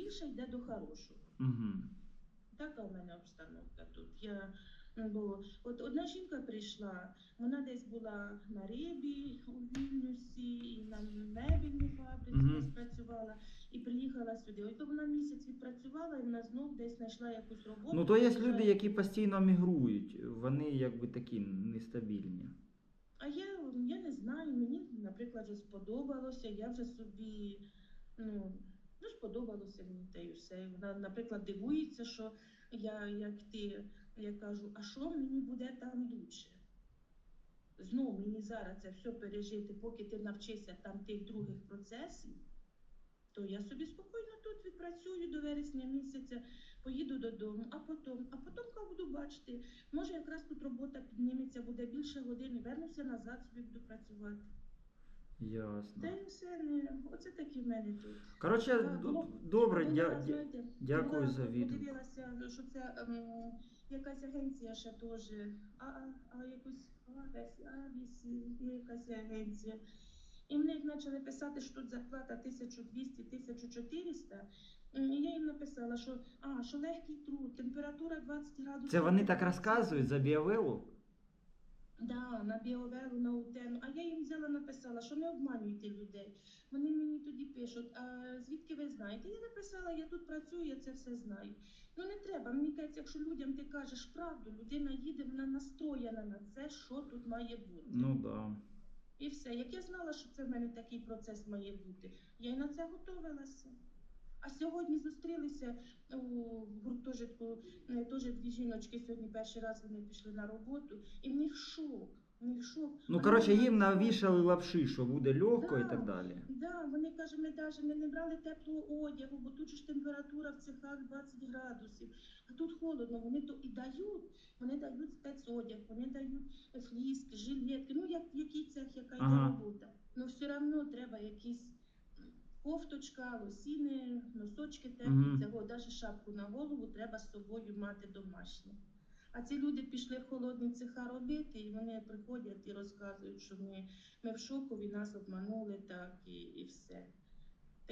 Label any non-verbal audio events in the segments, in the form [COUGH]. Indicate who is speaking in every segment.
Speaker 1: більше йде до хорошого.
Speaker 2: Угу.
Speaker 1: Така в мене обстановка тут. Я, ну, бо от одна жінка прийшла, вона десь була на рибі у Вільнюсі, і на мебельній фабриці
Speaker 2: Мгм.
Speaker 1: десь працювала, і приїхала сюди. Ось то вона місяць відпрацювала, і вона знов десь знайшла якусь роботу.
Speaker 2: Ну то є люди, які постійно мігрують, вони якби такі нестабільні.
Speaker 1: А я, я не знаю, мені, наприклад, вже сподобалося, я вже собі, ну, ну сподобалося мені те і все. Вона, наприклад, дивується, що я, як ти, я кажу, а що мені буде там лучше? Знову мені зараз це все пережити, поки ти навчишся там тих других процесів, то я собі спокійно тут відпрацюю до вересня місяця, поїду додому, а потім, а потім коли буду бачити, може якраз тут робота підніметься, буде більше годин, і вернуся назад собі буду працювати.
Speaker 2: Ясно.
Speaker 1: Та й все не оце такі в мене тут.
Speaker 2: Коротше, д-
Speaker 1: було-
Speaker 2: добре,
Speaker 1: Була,
Speaker 2: дя- дя-
Speaker 1: знаєте,
Speaker 2: дякую
Speaker 1: була,
Speaker 2: за відгук.
Speaker 1: Подивилася, що це ем, якась агенція ще теж, а, а, а якусь а, десь, а, вісі, є якась агенція. І вони як почали писати, що тут зарплата 1200-1400. М, І я їм написала, що, а, що легкий труд, температура 20 градусів.
Speaker 2: це вони так розказують за біовелу?
Speaker 1: Да, на біовелу, на утену. А я їм взяла написала, що не обманюйте людей. Вони мені тоді пишуть, а звідки ви знаєте? Я написала, я тут працюю, я це все знаю. Ну не треба. Мені кажеться, якщо людям ти кажеш правду, людина їде, вона настроєна на це, що тут має бути.
Speaker 2: Ну да.
Speaker 1: І все. Як я знала, що це в мене такий процес має бути, я й на це готувалася. А сьогодні зустрілися у гуртожитку, е, теж дві жіночки сьогодні перший раз вони пішли на роботу, і в них шок.
Speaker 2: Ну коротше, їм навішали лапши, що буде легко і так далі.
Speaker 1: Да, вони кажуть, ми навіть ми не брали теплого одягу, бо тут ж температура в цехах 20 градусів. А тут холодно. Вони то і дають. Вони дають спецодяг, вони дають фліски, жилетки. Ну як який цех, яка йде
Speaker 2: Ага.
Speaker 1: робота. Ну все одно треба якісь кофточка, лосіни, носочки теплі,
Speaker 2: Мгм.
Speaker 1: цього, навіть шапку на голову треба з собою мати домашню. А ці люди пішли в холодні цеха робити, і вони приходять і розказують, що ми, ми в шокові, нас обманули так і, і все.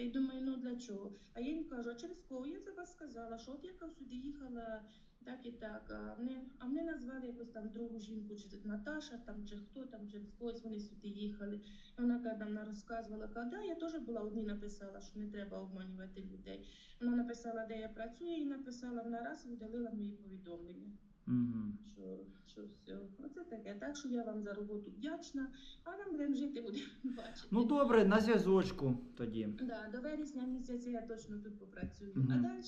Speaker 1: Й думаю, ну для чого? А я їм кажу, а через кого? Я за вас сказала, що от я сюди їхала так і так. А вони, а вони назвали якусь там другу жінку, чи Наташа, там, чи хто там, через когось вони сюди їхали. І вона каже, вона розказувала, каже, да, я теж була одні написала, що не треба обманювати людей. Вона написала, де я працюю, і написала вона раз і видалила мої повідомлення
Speaker 2: Угу.
Speaker 1: що, що все. Оце таке. Так що я вам за роботу вдячна, а нам будемо жити, будемо [LAUGHS] бачити.
Speaker 2: Ну добре, на зв'язочку тоді.
Speaker 1: да, до вересня місяця я точно тут попрацюю.
Speaker 2: Мгм.
Speaker 1: А далі,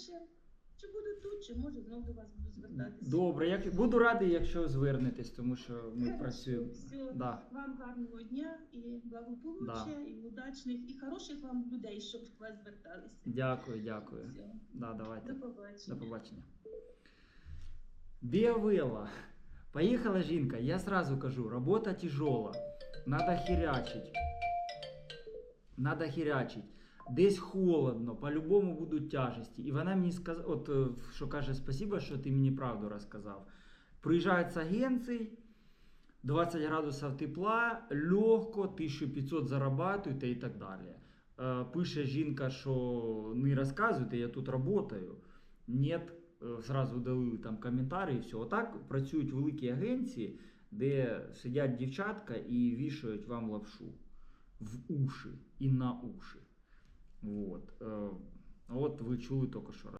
Speaker 1: чи буду тут, чи може знову до вас буду звертатися.
Speaker 2: Добре, як буду радий, якщо звернетесь, тому що ми
Speaker 1: Хорошо,
Speaker 2: працюємо.
Speaker 1: все.
Speaker 2: Да.
Speaker 1: Вам гарного дня і благополуччя, і удачних, і хороших вам людей, щоб до вас зверталися.
Speaker 2: Дякую, дякую.
Speaker 1: Все.
Speaker 2: Да, давайте.
Speaker 1: До побачення.
Speaker 2: До побачення. Біовела. Поїхала жінка, я сразу кажу, робота тяжела. Надо хірячить. Надо хірячить. Десь холодно, по-любому будуть тяжесті. І вона мені сказала, от що каже, спасибо, що ти мені правду розказав. Приїжджають з агенцій, 20 градусів тепла, легко, 1500 зарабатуєте і так далі. Е, Пише жінка, що не розказуйте, я тут працюю. Нет, зразу дали там коментарі і все. Отак працюють великі агенції, де сидять дівчатка і вішають вам лапшу в уші і на уші. Вот. Е, От ви чули тільки що.